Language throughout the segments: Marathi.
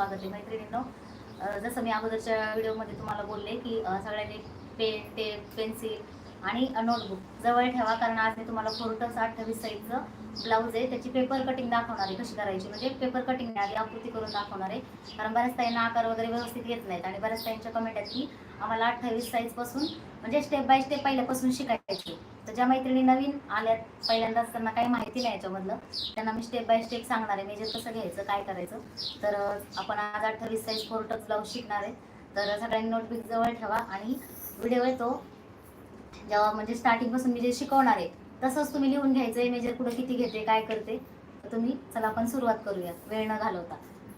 स्वागत आहे मैत्रिणींनो. जसं मी अगोदरच्या व्हिडिओमध्ये तुम्हाला बोलले की सगळ्यांनी पेन टेप पेन्सिल आणि नोटबुक जवळ ठेवा कारण आज मी तुम्हाला फोर्टस अठ्ठावीस साईजचं ब्लाऊज आहे. त्याची पेपर कटिंग दाखवणार आहे. कशी करायची? म्हणजे पेपर कटिंग आधी आकृती करून दाखवणार आहे. कारण बऱ्याच ताईंना आकार वगैरे व्यवस्थित येत नाहीत आणि बऱ्याच ताईंच्या कमेंट आहेत की आम्हाला अठ्ठावीस साईजपासून म्हणजे स्टेप बाय स्टेप पहिल्यापासून शिकायचे. तर ज्या मैत्रिणी नवीन आल्यात पहिल्यांदाच त्यांना काही माहिती नाही याच्यामधलं त्यांना मी स्टेप बाय स्टेप सांगणार आहे मेजर कसं घ्यायचं काय करायचं. तर आपण आज अठ्ठावीस साईज फोर्टच ब्लाऊज शिकणार आहे. तर सगळ्यांनी नोटबुक जवळ ठेवा आणि व्हिडिओ येतो. तो जेव्हा म्हणजे स्टार्टिंगपासून मी जे शिकवणार आहे तसंच तुम्ही लिहून घ्यायचं आहे मेजर कुठं किती घेते काय करते तर तुम्ही चला आपण सुरुवात करूया वेळ न घालवता.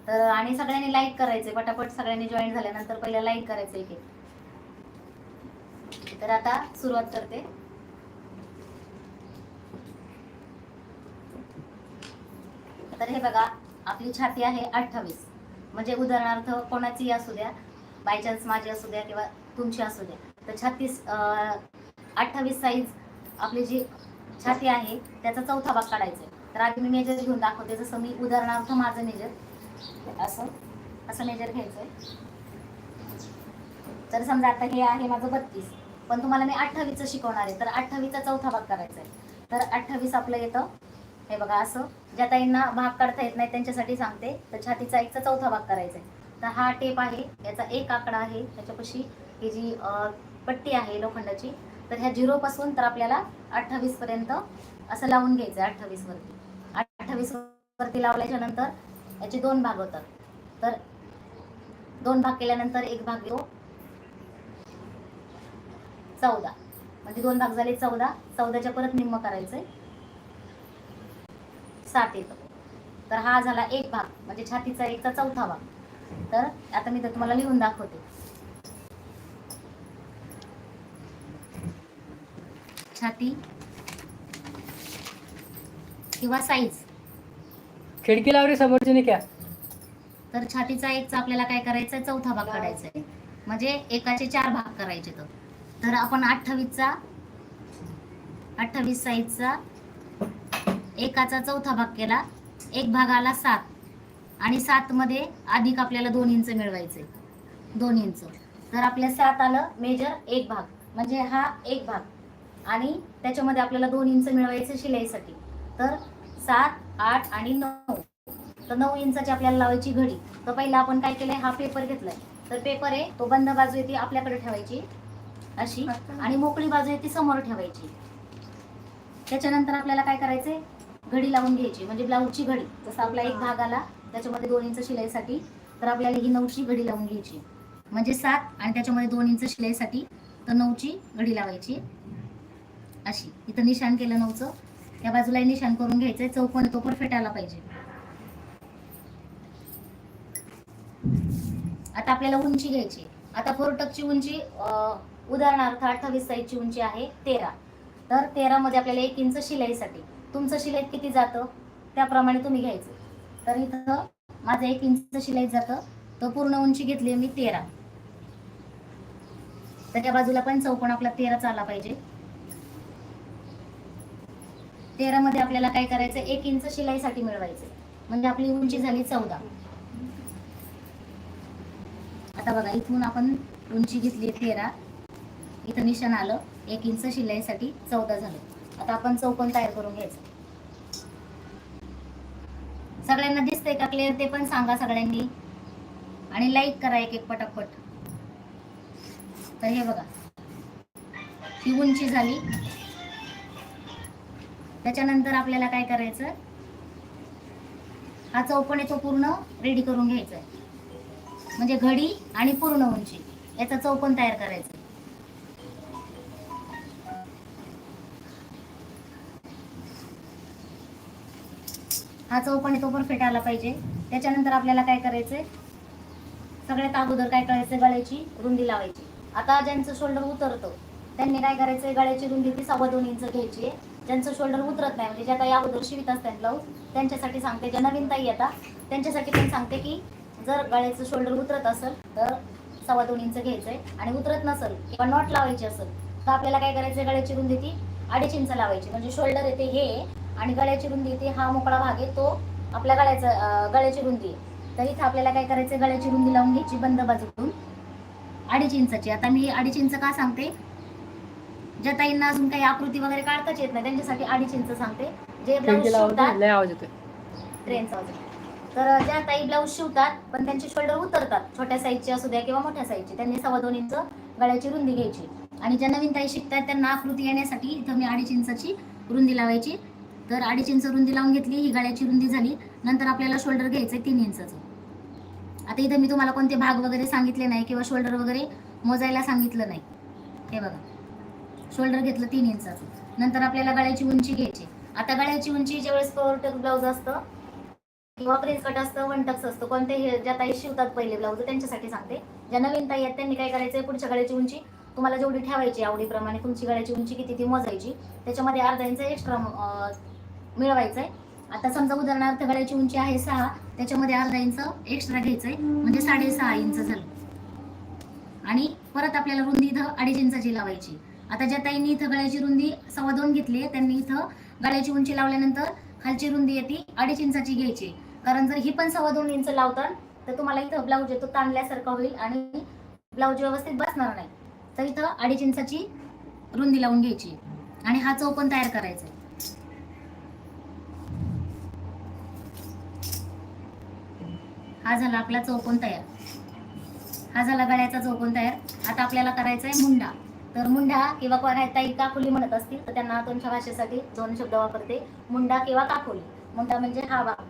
तर आणि सगळ्यांनी लाईक करायचे पटापट सगळ्यांनी जॉईन झाल्यानंतर पहिलं लाईक करायचं एक एक तर आता सुरुवात करते. तर हे बघा आपली छाती आहे अठ्ठावीस. म्हणजे उदाहरणार्थ कोणाची असू द्या बाय चान्स माझी असू द्या किंवा तुमची असू द्या तर छत्तीस अठ्ठावीस साईज आपली जी छाती आहे त्याचा चौथा भाग काढायचा आहे. तर आधी मी मेजर घेऊन दाखवते जसं मी उदाहरणार्थ माझं मेजर असं असं मेजर घ्यायचं आहे तर समजा आता हे आहे माझं बत्तीस. पण तुम्हाला मी अठ्ठावीसचं शिकवणार आहे. तर अठ्ठावीसचा चौथा भाग करायचा आहे. तर अठ्ठावीस आपलं येतं. हे बघा असं. ज्या ताईंना भाग काढता येत नाही त्यांच्यासाठी सांगते. तर छातीचा एकचा चौथा भाग करायचा आहे. तर हा टेप आहे. याचा एक आकडा आहे. त्याच्यापाशी ही जी पट्टी आहे लोखंडाची तर ह्या झिरो पासून तर आपल्याला अठ्ठावीस पर्यंत असं लावून घ्यायचं आहे अठ्ठावीस वरती. अठ्ठावीस वरती लावल्याच्या नंतर याचे दोन भाग होतात. तर दोन भाग केल्यानंतर एक भाग येऊ चौदा. म्हणजे दोन भाग झाले चौदा. चौदाच्या परत निम्म करायचंय. सात येतं. तर हा झाला एक भाग. म्हणजे छातीचा एकचा चौथा भाग. तर आता मी तर तुम्हाला लिहून दाखवते. छाती किंवा साईज खिडकी लावली समोरची क्या? तर छातीचा एकचा आपल्याला काय करायचं आहे चौथा भाग काढायचा आहे म्हणजे एकाचे चार भाग करायचे तर. तर आपण अठ्ठावीसचा अठ्ठावीस साईजचा एकाचा चौथा भाग केला. एक भाग आला सात आणि सातमध्ये अधिक आपल्याला दोन इंच मिळवायचे. दोन इंच. तर आपल्या सात आलं मेजर एक भाग म्हणजे हा एक भाग. आणि त्याच्यामध्ये आपल्याला दोन इंच मिळवायचं शिलाईसाठी. तर सात आठ आणि नऊ. तर नऊ इंचाची आपल्याला लावायची घडी. तर पहिला आपण काय केलंय? हा पेपर घेतलाय. तर पेपर आहे तो बंद बाजू आहे ती आपल्याकडे ठेवायची. अशी. आणि मोकळी बाजू आहे ती समोर ठेवायची. त्याच्यानंतर आपल्याला काय करायचंय? घडी लावून घ्यायची. म्हणजे ब्लाऊजची घडी. जसं आपला एक भाग आला त्याच्यामध्ये दोन इंच शिलाईसाठी तर आपल्याला ही नऊची घडी लावून घ्यायची. म्हणजे सात आणि त्याच्यामध्ये दोन इंच शिलाईसाठी तर नऊची घडी लावायची. अशी. इथं निशाण केलं नऊचं. त्या बाजूला निशाण करून घ्यायचंय. चौकोन तो परफेक्ट आला पाहिजे. आता आपल्याला उंची घ्यायची. आता फोरटकची उंची अं, उदाहरणार्थ अठ्ठावीस साईजची उंची आहे तेरा. तर तेरामध्ये आपल्याला एक इंच शिलाईसाठी तुमचं शिलाई किती जातं? त्याप्रमाणे तुम्ही घ्यायचं. तर इथं माझं एक इंच शिलाई जातं. तर पूर्ण उंची घेतली मी तेरा. त्याच्या बाजूला पण चौकोन आपला तेराचा आला पाहिजे. तेरामध्ये आपल्याला काय करायचं? एक इंच शिलाईसाठी मिळवायचं. म्हणजे आपली उंची झाली चौदा. आता बघा इथून आपण उंची घेतली तेरा. इथं निशाण आलं एक इंच शिलाईसाठी चौदा झालं. आता आपण चौकोन तयार करून घ्यायचं. सगळ्यांना दिसतंय का क्लिअर ते पण सांगा सगळ्यांनी. आणि लाईक करा एक एक पटापट. तर हे बघा. ही उंची झाली. त्याच्यानंतर आपल्याला काय करायचं? हा चौकोन आहे तो पूर्ण रेडी करून घ्यायचा आहे म्हणजे घडी आणि पूर्ण उंची. याचा चौकोन तयार करायचा. हा चौकोन आहे तो परफेक्ट आला पाहिजे. त्याच्यानंतर आपल्याला काय करायचंय? सगळ्यात अगोदर काय करायचंय? गळ्याची रुंदी लावायची. आता ज्यांचं शोल्डर उतरतं त्यांनी काय करायचंय? गळ्याची रुंदी ती सव्वा दोन इंच घ्यायची आहे. ज्यांचं शोल्डर उतरत नाही म्हणजे ज्या काही अगोदर शिवित असतात ब्लाऊज त्यांच्यासाठी सांगते. ज्या नवीन ताई येतात त्यांच्यासाठी पण सांगते की जर गळ्याचं शोल्डर उतरत असेल तर सव्वा दोन इंच घ्यायचंय. आणि उतरत नसेल किंवा नॉट लावायची असेल तर आपल्याला काय करायचं गळ्याची रुंदी ती अडीच इंच लावायची. म्हणजे शोल्डर येते हे आणि गळ्याची रुंदी येते हा मोकळा भाग आहे तो आपल्या गळ्याचा गळ्याची रुंदी आहे. तर इथं आपल्याला काय करायचं गळ्याची रुंदी लावून घ्यायची बंद बाजूकडून. अडीच इंचाची. आता मी अडीच इंच का सांगते? ज्या ताईंना अजून काही आकृती वगैरे काढताच येत नाही त्यांच्यासाठी अडीच इंच सांगते. जे ब्लाऊज शिवतात ट्रेनचा. तर ज्या ताई ब्लाऊज शिवतात पण त्यांचे शोल्डर उतरतात छोट्या साईजचे असू द्या किंवा मोठ्या साईजचे त्यांनी सव्वा दोन इंच गळ्याची रुंदी घ्यायची. आणि ज्या नवीन ताई शिकतात त्यांना आकृती येण्यासाठी इथं मी अडीच इंचाची रुंदी लावायची. तर अडीच इंच रुंदी लावून घेतली ही गळ्याची रुंदी झाली. नंतर आपल्याला शोल्डर घ्यायचं आहे तीन इंचाचं. आता इथं मी तुम्हाला कोणते भाग वगैरे सांगितले नाही किंवा शोल्डर वगैरे मोजायला सांगितलं नाही. हे बघा. शोल्डर घेतलं तीन इंचाचं. नंतर आपल्याला गळ्याची उंची घ्यायची. आता गळ्याची उंची ज्यावेळेस कव्हर ब्लाऊज असतं किंवा प्रिन्स कट असतं वन टक्स असतं कोणतेही ज्या ताई शिवतात पहिले ब्लाऊज त्यांच्यासाठी सांगते. ज्या नवीन ताई आहेत त्यांनी काय करायचंय पुढच्या गळ्याची उंची तुम्हाला जेवढी ठेवायची आवडीप्रमाणे तुमची गळ्याची उंची किती ती मोजायची. त्याच्यामध्ये अर्धा इंच एक्स्ट्रा मिळवायचं आहे आता समजा उदाहरणार्थ गळ्याची उंची आहे सहा त्याच्यामध्ये अर्धा इंच एक्स्ट्रा घ्यायचंय. म्हणजे साडेसहा इंच झालं. आणि परत आपल्याला रुंदी इथं अडीच इंचाची लावायची. आता ज्या ताईंनी इथं गळ्याची रुंदी सव्वा दोन घेतली आहे त्यांनी इथं गळ्याची उंची लावल्यानंतर खालची रुंदी येते अडीच इंचाची घ्यायची. कारण जर ही पण सव्वा दोन इंच लावतात तर तुम्हाला इथं ब्लाऊज येतो ताणल्यासारखा होईल आणि ब्लाऊज व्यवस्थित बसणार नाही. तर इथं अडीच इंचाची रुंदी लावून घ्यायची. आणि हा चौकोन तयार करायचा हा झाला आपला चौकोन तयार. हा झाला गळ्याचा चौकोन तयार. आता आपल्याला करायचा आहे मुंडा. तर मुंडा किंवा कोणा ताई काकुली म्हणत असतील तर त्यांना तुमच्या भाषेसाठी दोन शब्द वापरते. मुंडा किंवा काकुली. मुंडा म्हणजे हा भाग.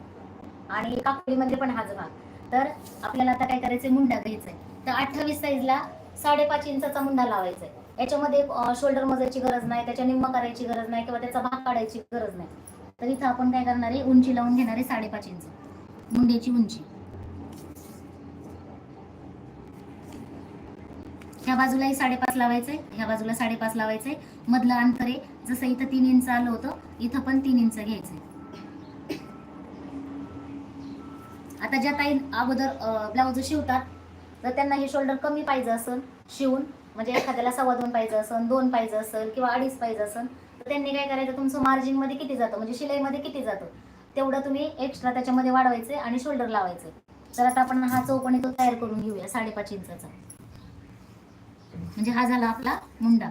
आणि काकुली म्हणजे पण हाच भाग. तर आपल्याला आता काय करायचंय मुंडा घ्यायचा आहे तर अठ्ठावीस साईजला साडेपाच इंचाचा मुंडा लावायचा आहे याच्यामध्ये शोल्डर मोजायची गरज नाही त्याच्या निम्म करायची गरज नाही किंवा त्याचा भाग काढायची गरज नाही. तर इथं आपण काय करणार आहे उंची लावून घेणार आहे साडेपाच इंच. मुंड्याची उंची. ह्या बाजूलाही साडेपाच लावायचंय ह्या बाजूला साडेपाच लावायचंय. मधलं अंतर आहे जसं इथं तीन इंच आलं होतं इथं पण तीन इंच घ्यायचंय. आता ज्या ताई अगोदर ब्लाऊज शिवतात तर त्यांना हे शोल्डर कमी पाहिजे असेल शिवून. म्हणजे एखाद्याला सव्वा दोन पाहिजे असेल दोन पाहिजे असेल किंवा अडीच पाहिजे असेल तर त्यांनी काय करायचं तुमचं मार्जिनमध्ये किती जातं म्हणजे शिलाईमध्ये किती जातं तेवढं तुम्ही एक्स्ट्रा त्याच्यामध्ये वाढवायचे आणि शोल्डर लावायचे तर आता आपण हा चौकोनी तो तयार करून घेऊया साडेपाच इंचाचा. म्हणजे हा झाला आपला मुंडा.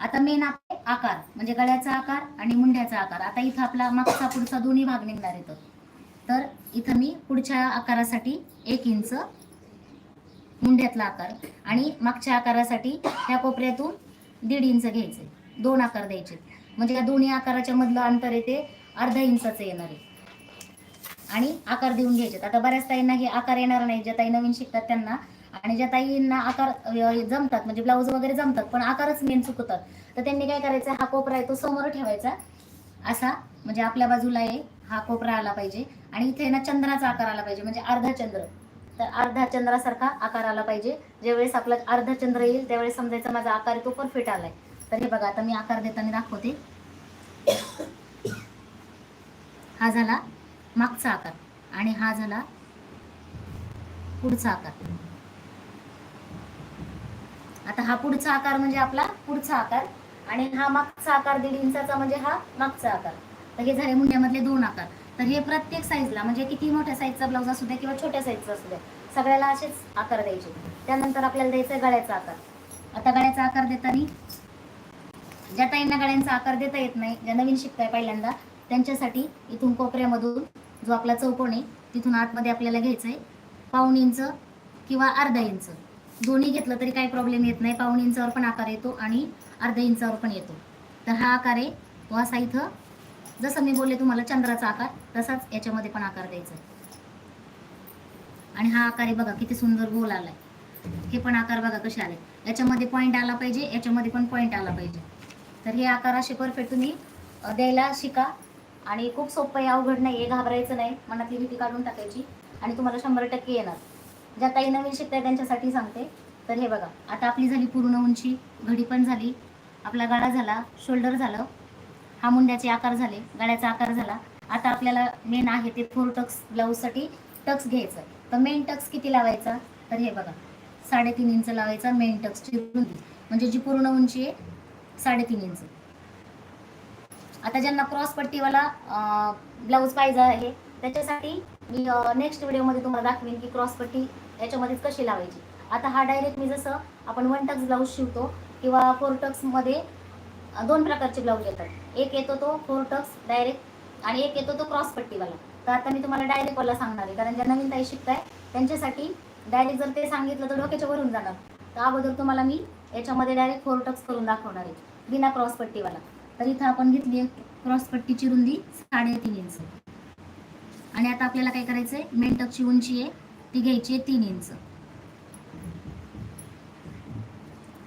आता मेन आपले आकार म्हणजे गळ्याचा आकार आणि मुंड्याचा आकार. आता इथं आपला मागचा पुढचा दोन्ही भाग निघणार येतो तर इथं मी पुढच्या आकारासाठी एक इंच मुंड्यातला आकार आणि मागच्या आकारासाठी त्या कोपऱ्यातून दीड इंच घ्यायचे. दोन आकार द्यायचे. म्हणजे या दोन्ही आकाराच्या मधलं अंतर येते अर्धा इंचाचं येणार आहे. आणि आकार देऊन घ्यायचे. आता बऱ्याच ताईंना हे आकार येणार नाही. ज्या ताई नवीन शिकतात त्यांना. आणि ज्या ताईंना आकार जमतात म्हणजे ब्लाऊज वगैरे जमतात पण आकारच मेन चुकतात. तर त्यांनी काय करायचं? हा कोपरा आहे तो समोर ठेवायचा. असा म्हणजे आपल्या बाजूला आहे हा कोपरा आला पाहिजे. आणि इथे ना चंद्राचा आकार आला पाहिजे म्हणजे अर्धा चंद्र. तर अर्धा चंद्रासारखा आकार आला पाहिजे. ज्यावेळेस आपला अर्धा चंद्र येईल त्यावेळेस समजायचा माझा आकार आहे तो परफेक्ट आलाय. तर हे बघा आता मी आकार देताना दाखवते. हा झाला. मागचा आकार आणि हा झाला पुढचा आकार. आता हा पुढचा आकार म्हणजे आपला पुढचा आकार आणि हा मागचा आकार दीड इंचाचा म्हणजे हा मागचा आकार. तर हे झाले मुंड्यामधले दोन आकार. तर हे प्रत्येक साईजला म्हणजे किती मोठ्या साईजचा ब्लाऊज असू द्या किंवा छोट्या साईजचा असू द्या सगळ्याला असेच आकार द्यायचे. त्यानंतर आपल्याला द्यायचा गळ्याचा आकार. आता गळ्याचा आकार देताना ज्या ताईंना गळ्यांचा आकार देता येत नाही ज्या नवीन शिकताय पहिल्यांदा त्यांच्यासाठी इथून कोपऱ्यामधून जो आपला चौकोन आहे तिथून आतमध्ये आपल्याला घ्यायचं आहे पाऊण इंच किंवा अर्धा इंच. दोन्ही घेतलं तरी काही प्रॉब्लेम येत नाही. पाऊण इंचावर पण आकार येतो आणि अर्धा इंचावर पण येतो. तर हा आकार आहे. तो असा इथं जसं मी बोलले तुम्हाला चंद्राचा आकार तसाच याच्यामध्ये पण आकार द्यायचा आहे. आणि हा आकार आहे बघा किती सुंदर गोल आलाय. हे पण आकार बघा कसे आले याच्यामध्ये पॉईंट आला पाहिजे याच्यामध्ये पण पॉईंट आला पाहिजे. तर हे आकार असे परफेक्ट तुम्ही द्यायला शिका. आणि खूप सोपं आहे अवघड नाही आहे घाबरायचं नाही मनातली भीती काढून टाकायची. आणि तुम्हाला शंभर टक्के येणार. ज्या ताई नवीन शिकताय त्यांच्यासाठी सांगते. तर हे बघा आता आपली झाली पूर्ण उंची घडी पण झाली आपला गाडा झाला शोल्डर झालं हा मुंड्याचे आकार झाले गाड्याचा आकार झाला. आता आपल्याला मेन आहे ते फोर टक्स ब्लाऊजसाठी टक्स घ्यायचं. तर मेन टक्स किती लावायचा? तर हे बघा साडेतीन इंच लावायचा मेन टक्सची रुंदी. म्हणजे जी पूर्ण उंची आहे साडेतीन इंच. आता ज्यांना क्रॉस पट्टीवाला ब्लाऊज पाहिजे आहे त्याच्यासाठी मी नेक्स्ट व्हिडिओमध्ये तुम्हाला दाखवेन की क्रॉस पट्टी याच्यामध्येच कशी लावायची. आता हा डायरेक्ट मी जसं आपण वन टक्स ब्लाऊज शिवतो किंवा फोर टक्समध्ये दोन प्रकारचे ब्लाऊज येतात. एक येतो तो फोर टक्स डायरेक्ट आणि एक येतो तो क्रॉस पट्टीवाला. तर आता मी तुम्हाला डायरेक्टवाला सांगणार आहे. कारण ज्या नवीन ताई शिकताय त्यांच्यासाठी डायरेक्ट जर ते सांगितलं तर डोक्याच्या वरून जाणार. तर अगोदर तुम्हाला मी याच्यामध्ये डायरेक्ट फोर टक्स करून दाखवणार आहे बिना क्रॉस पट्टीवाला. तर इथं आपण घेतली क्रॉस पट्टीची रुंदी साडेतीन इंच. आणि आता आपल्याला काय करायचं आहे मेन उंची आहे ती घ्यायची आहे तीन इंच.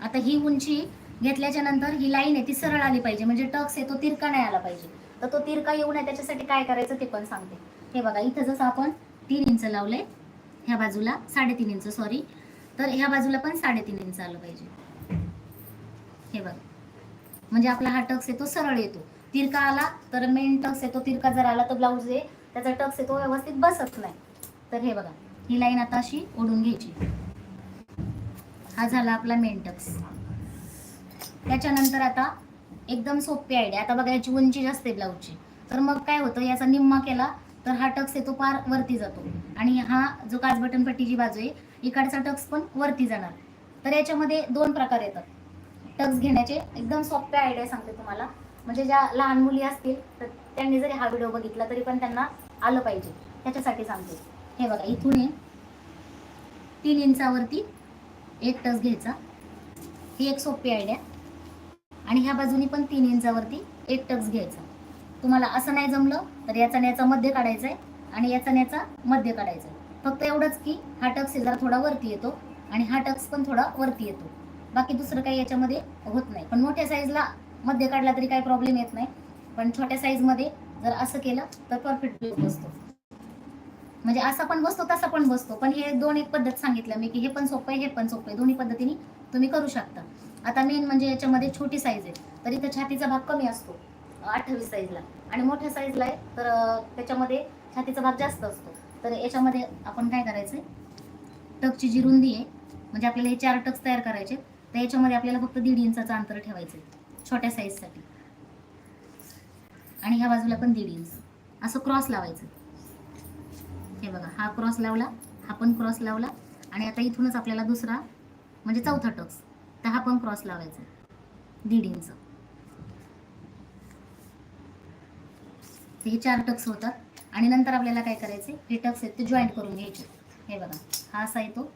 आता ही उंची घेतल्याच्या नंतर ही लाईन आहे ती सरळ आली पाहिजे. म्हणजे टक्स आहे तो तिरका नाही आला पाहिजे. तर तो तिरका येऊ नये त्याच्यासाठी काय करायचं ते पण सांगते. हे बघा इथं जसं आपण तीन इंच लावले ह्या बाजूला साडेतीन इंच सॉरी तर ह्या बाजूला पण साडेतीन इंच आलं पाहिजे. हे बघा. म्हणजे आपला हा टक्स आहे तो सरळ येतो. तिरका आला तर मेन टक्स येतो तिरका जर आला तर ब्लाऊज आहे त्याचा टक्स येतो व्यवस्थित बसत नाही. तर हे बघा ही लाईन आता अशी ओढून घ्यायची. हा झाला आपला मेन टक्स. त्याच्यानंतर आता एकदम सोपी आयडिया आता बघा याची उंची जास्त आहे ब्लाऊजची तर मग काय होतं याचा निम्मा केला तर हा टक्स येतो पार वरती जातो. आणि हा जो काच बटन पट्टीची बाजू आहे इकडचा टक्स पण वरती जाणार. तर याच्यामध्ये दोन प्रकार येतात. टक्स घेण्याचे एकदम सोप्या आयडिया सांगते तुम्हाला. म्हणजे ज्या लहान मुली असतील तर त्यांनी जरी हा व्हिडिओ बघितला तरी पण त्यांना आलं पाहिजे. त्याच्यासाठी सांगते. हे बघा इथून आहे तीन इंचावरती एक टच घ्यायचा. ही एक सोपी आयडिया आणि ह्या बाजूनी पण तीन इंचावरती एक टक्स घ्यायचा. तुम्हाला असं नाही जमलं तर याचा आणि याचा मध्य काढायचा आहे आणि याचा आणि याचा मध्य काढायचा आहे फक्त एवढंच की हा टक्स जरा थोडा वरती येतो आणि हा टक्स पण थोडा वरती येतो. बाकी दुसरं काही याच्यामध्ये होत नाही. पण मोठ्या साईजला मध्य काढला तरी काही प्रॉब्लेम येत नाही. पण छोट्या साईजमध्ये जर असं केलं तर परफेक्ट बसतो. म्हणजे असा पण बसतो तसा पण बसतो. पण हे दोन एक पद्धत सांगितलं मी की हे पण सोपं आहे हे पण सोपं आहे. दोन्ही पद्धतीने तुम्ही करू शकता. आता मेन म्हणजे याच्यामध्ये छोटी साईज आहे. तर इथं छातीचा भाग कमी असतो अठ्ठावीस साईजला आणि मोठ्या साईजला आहे तर त्याच्यामध्ये छातीचा भाग जास्त असतो. तर याच्यामध्ये आपण काय करायचं टकची जी रुंदी आहे म्हणजे आपल्याला हे चार टक्स तयार करायचे. तर याच्यामध्ये आपल्याला फक्त दीड इंचाचं अंतर ठेवायचं आहे छोट्या साईजसाठी आणि ह्या बाजूला पण दीड इंच. असं क्रॉस लावायचं. हे बघा हा क्रॉस लावला हा पण क्रॉस लावला. आणि आता इथूनच आपल्याला दुसरा म्हणजे चौथा टक्स तर हा पण क्रॉस लावायचा. दीड इंच. हे चार टक्स होतात. आणि नंतर आपल्याला काय करायचे हे टक्स आहेत ते जॉईंट करून घ्यायचे. हे बघा हा असा येतो.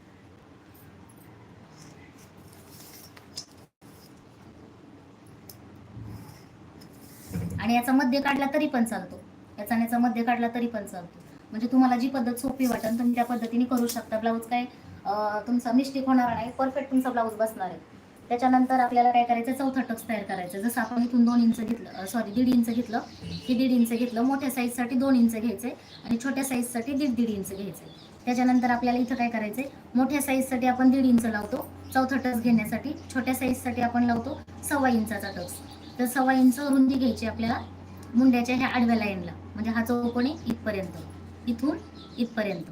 आणि याचा मध्य काढला तरी पण चालतो. याचा आणि याचा मध्य काढला तरी पण चालतो. म्हणजे तुम्हाला जी पद्धत सोपी वाटेल तुम्ही त्या पद्धतीने करू शकता. ब्लाऊज काय तुमचा मिस्टेक होणार नाही. परफेक्ट तुमचा ब्लाऊज बसणार आहे. त्याच्यानंतर आपल्याला काय करायचं चौथा टक्स तयार करायचं जसं आपण इथून दोन इंच घेतलं सॉरी दीड इंच घेतलं की दीड इंच घेतलं मोठ्या साईजसाठी दोन इंच घ्यायचे आणि छोट्या साईजसाठी दीड दीड इंच घ्यायचे त्याच्यानंतर आपल्याला इथं काय करायचंय? मोठ्या साईजसाठी आपण दीड इंच लावतो. चौथा टक्स घेण्यासाठी छोट्या साईजसाठी आपण लावतो सव्वा इंचाचा टक्स. तर सव्वा इंच रुंदी घ्यायची आपल्याला मुंड्याच्या ह्या आडव्या लाईनला. म्हणजे हा चौकोनी इथपर्यंत. इथून इथपर्यंत.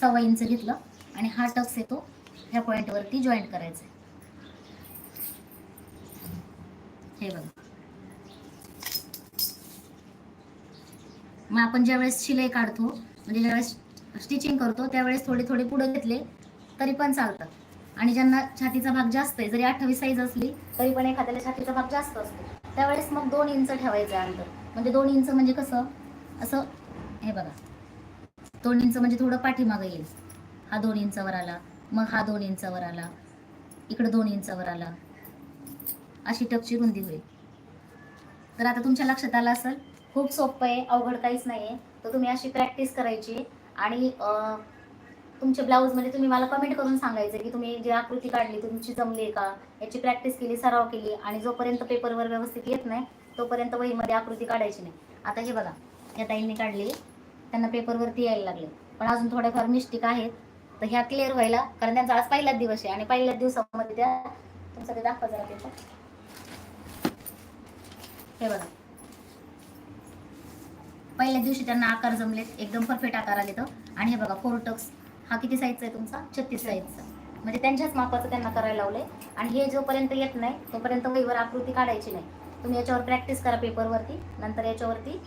सव्वा इंच घेतलं आणि हा टक्स येतो ह्या पॉईंटवरती जॉईंट करायचा हे बघा. मग आपण ज्यावेळेस शिलाई काढतो म्हणजे ज्यावेळेस स्टिचिंग करतो त्यावेळेस थोडे थोडे पुढे घेतले तरी पण चालतात. आणि ज्यांना छातीचा भाग जास्त आहे जरी अठ्ठावीस साईज असली तरी पण एखाद्याला छातीचा भाग जास्त असतो. त्यावेळेस मग दोन इंच ठेवायचं आहे अंतर. म्हणजे दोन इंच म्हणजे कसं? असं हे बघा. दोन इंच म्हणजे थोडं पाठीमागं येईल. हा दोन इंचावर आला मग हा दोन इंचावर आला इकडं दोन इंचावर आला. अशी टपची रुंदी होईल. तर आता तुमच्या लक्षात आलं असेल खूप सोपं आहे अवघड काहीच नाही आहे तर तुम्ही अशी प्रॅक्टिस करायची आणि तुमच्या ब्लाऊजमध्ये तुम्ही मला कमेंट करून सांगायचं की तुम्ही जी आकृती काढली तुमची जमली का? याची प्रॅक्टिस केली सराव केली आणि जोपर्यंत पेपरवर व्यवस्थित येत नाही तोपर्यंत वहीमध्ये आकृती काढायची नाही. आता हे बघा या ताईंनी काढली त्यांना पेपरवरती यायला लागले. पण अजून थोड्याफार मिस्टेक आहेत. तर ह्या क्लिअर व्हायला कारण त्यांचा आज पहिलाच दिवस आहे आणि पहिल्याच दिवसामध्ये त्या तुमचं ते दाखवा जरा पेपर हे बघा. पहिल्या दिवशी त्यांना आकार जमलेत. एकदम परफेक्ट आकार आले तर आणि हे बघा फोर टक्स हा किती साईजचा आहे तुमचा? छत्तीस साईजचा म्हणजे त्यांच्याच मापाचं त्यांना करायला लावलंय. आणि हे जोपर्यंत येत नाही तोपर्यंत वहीवर आकृती काढायची नाही. तुम्ही याच्यावर प्रॅक्टिस करा पेपरवरती नंतर याच्यावरती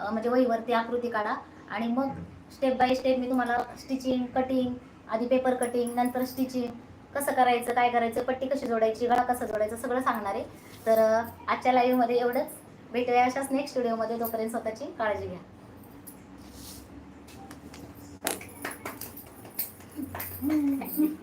म्हणजे वहीवरती आकृती काढा. आणि मग स्टेप बाय स्टेप मी तुम्हाला स्टिचिंग कटिंग आधी पेपर कटिंग नंतर स्टिचिंग कसं करायचं काय करायचं पट्टी कशी जोडायची गळा कसा जोडायचा सगळं सांगणार आहे. तर आजच्या लाईव्हमध्ये एवढंच. भेटूया अशाच नेक्स्ट व्हिडिओमध्ये तोपर्यंत स्वतःची काळजी घ्या. Mm-hmm.